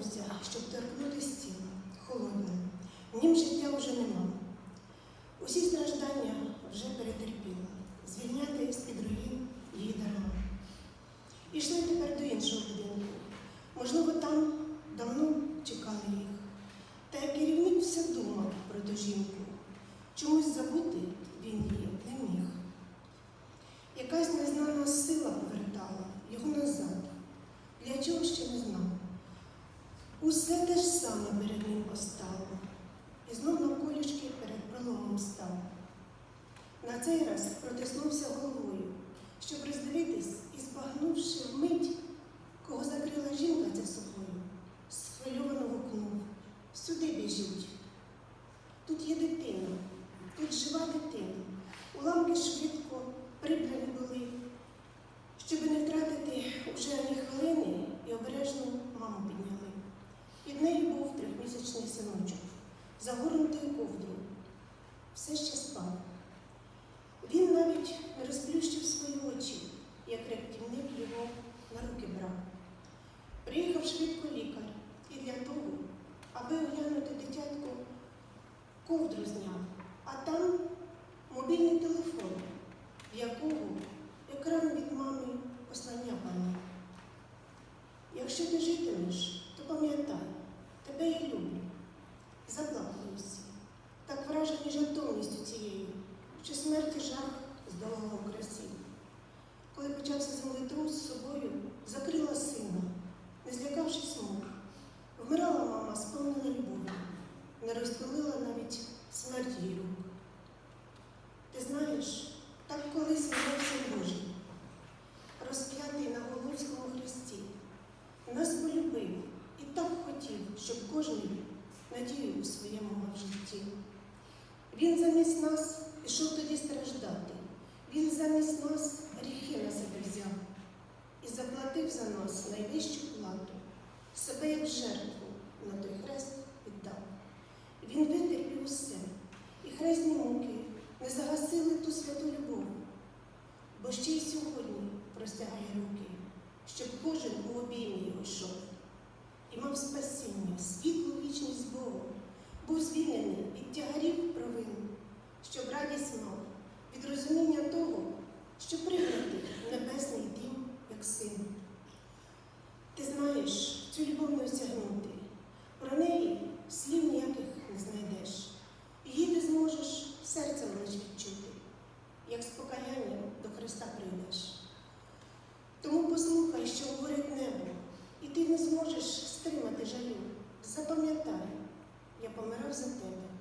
повернувся, щоб торкнутися тіла, холодним. В нім життя вже нема. Усі страждання вже перетерпіла, звільняти з-під руїн її дарма. Ішли тепер до іншого будинку. Можливо, там давно чекали їх. Та як керівник все думав про ту жінку, чомусь забути Усе те ж саме перед ним постало, і знов навколішки перед проломом став. На цей раз протиснувся головою, щоб роздивитись і, збагнувши вмить, кого закрила жінка за собою, схвильовано гукнув. Сюди біжіть. Тут є дитина, тут жива дитина. Уламки швидко прибрані були, щоб не втратити уже ні хвилини і обережно маму підняли. Нею був трьохмісячний синочок, загорнутий ковдру. Все ще спав. Він навіть розплющив свої очі, як рятівник його на руки брав. Приїхав швидко лікар і для того, аби оглянути дитятку, ковдру зняв, а там мобільний телефон, в якого екран від мами послання пана. Якщо ти житимеш, то пам'ятай, кожен надію у своєму мав житті. Він замість нас пішов тоді страждати. Він замість нас гріхи на себе взяв і заплатив за нас найвищу плату, себе як жертву на той хрест віддав. Він витерпів усе, і хресні муки не загасили ту святу любов, бо ще й сьогодні простягає руки, щоб кожен у обіймі знаєш, цю любов не осягнути. Про неї слів ніяких не знайдеш. Її ти зможеш серцем лиш відчути, як з до Христа прийдеш. Тому послухай, що говорить небо, і ти не зможеш стримати жалю. Запам'ятай, я помирав за тебе.